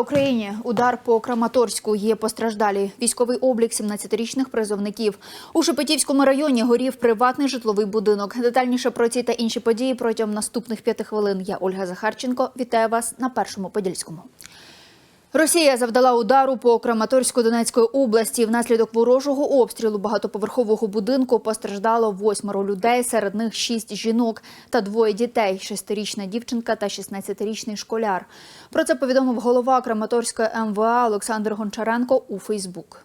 Україні. Удар по Краматорську є постраждалі. Військовий облік 17-річних призовників. У Шепетівському районі горів приватний житловий будинок. Детальніше про ці та інші події протягом наступних п'яти хвилин. Я Ольга Захарченко. Вітаю вас на першому подільському. Росія завдала удару по Краматорську Донецької області. Внаслідок ворожого обстрілу багатоповерхового будинку постраждало восьмеро людей. Серед них шість жінок та двоє дітей: шестирічна дівчинка та 16-річний школяр. Про це повідомив голова Краматорської МВА Олександр Гончаренко у Фейсбук.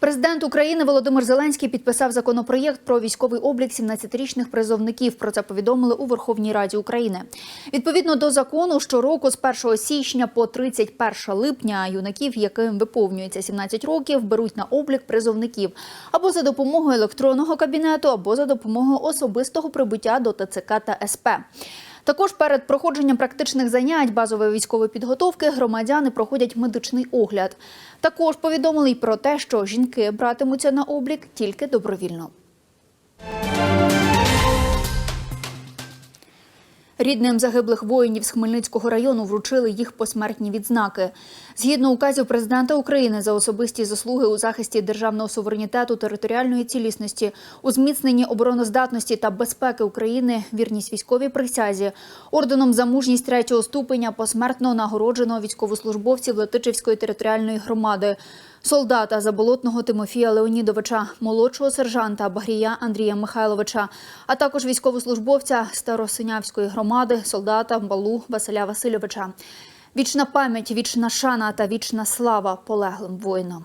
Президент України Володимир Зеленський підписав законопроєкт про військовий облік 17-річних призовників. Про це повідомили у Верховній Раді України. Відповідно до закону, щороку з 1 січня по 31 липня юнаків, яким виповнюється 17 років, беруть на облік призовників або за допомогою електронного кабінету, або за допомогою особистого прибуття до ТЦК та СП. Також перед проходженням практичних занять базової військової підготовки громадяни проходять медичний огляд. Також повідомили й про те, що жінки братимуться на облік тільки добровільно. Рідним загиблих воїнів з Хмельницького району вручили їх посмертні відзнаки. Згідно указів президента України за особисті заслуги у захисті державного суверенітету, територіальної цілісності, у зміцненні обороноздатності та безпеки України, вірність військовій присязі, орденом за мужність третього ступеня посмертно нагороджено військовослужбовців Летичівської територіальної громади. Солдата Заболотного Тимофія Леонідовича, молодшого сержанта Багрія Андрія Михайловича, а також військовослужбовця Старосинявської громади, солдата Балу Василя Васильовича. Вічна пам'ять, вічна шана та вічна слава полеглим воїнам.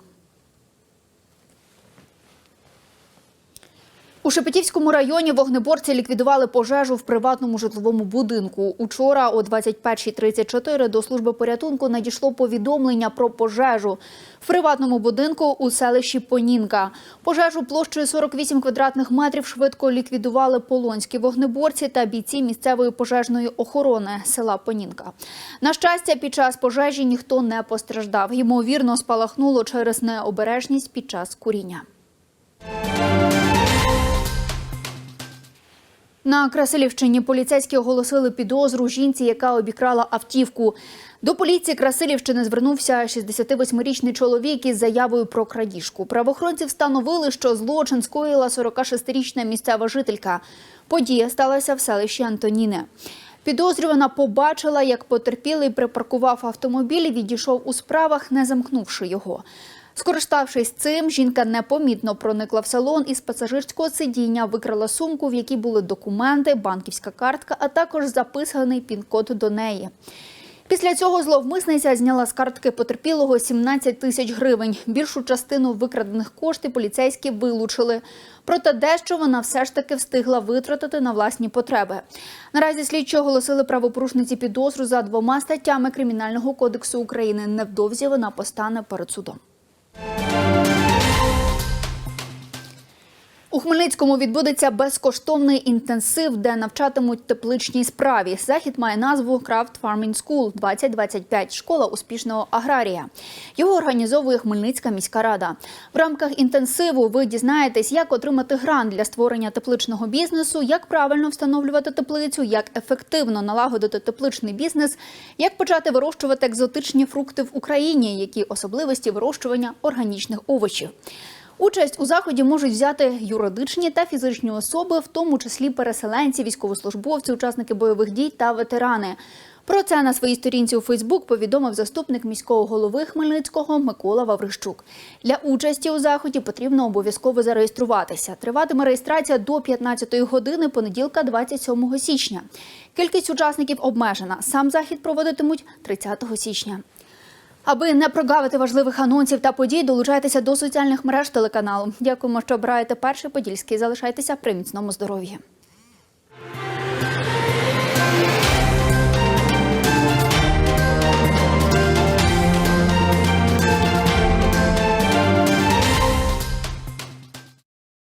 У Шепетівському районі вогнеборці ліквідували пожежу в приватному житловому будинку. Учора о 21.34 до служби порятунку надійшло повідомлення про пожежу в приватному будинку у селищі Понінка. Пожежу площею 48 квадратних метрів швидко ліквідували полонські вогнеборці та бійці місцевої пожежної охорони села Понінка. На щастя, під час пожежі ніхто не постраждав. Ймовірно, спалахнуло через необережність під час куріння. На Красилівщині поліцейські оголосили підозру жінці, яка обікрала автівку. До поліції Красилівщини звернувся 68-річний чоловік із заявою про крадіжку. Правоохоронці встановили, що злочин скоїла 46-річна місцева жителька. Подія сталася в селищі Антоніни. Підозрювана побачила, як потерпілий припаркував автомобіль і відійшов у справах, не замкнувши його. Скориставшись цим, жінка непомітно проникла в салон і з пасажирського сидіння викрала сумку, в якій були документи, банківська картка, а також записаний пін-код до неї. Після цього зловмисниця зняла з картки потерпілого 17 тисяч гривень. Більшу частину викрадених коштів поліцейські вилучили. Проте дещо вона все ж таки встигла витратити на власні потреби. Наразі слідчі оголосили правопорушниці підозру за двома статтями Кримінального кодексу України. Невдовзі вона постане перед судом. У Хмельницькому відбудеться безкоштовний інтенсив, де навчатимуть тепличній справі. Захід має назву Craft Farming School 2025 – школа успішного аграрія. Його організовує Хмельницька міська рада. В рамках інтенсиву ви дізнаєтесь, як отримати грант для створення тепличного бізнесу, як правильно встановлювати теплицю, як ефективно налагодити тепличний бізнес, як почати вирощувати екзотичні фрукти в Україні, які особливості вирощування органічних овочів. Участь у заході можуть взяти юридичні та фізичні особи, в тому числі переселенці, військовослужбовці, учасники бойових дій та ветерани. Про це на своїй сторінці у Фейсбук повідомив заступник міського голови Хмельницького Микола Ваврищук. Для участі у заході потрібно обов'язково зареєструватися. Триватиме реєстрація до 15 години понеділка, 27 січня. Кількість учасників обмежена. Сам захід проводитимуть 30 січня. Аби не прогавити важливих анонсів та подій, долучайтеся до соціальних мереж телеканалу. Дякуємо, що обираєте перший подільський. Залишайтеся при міцному здоров'ї.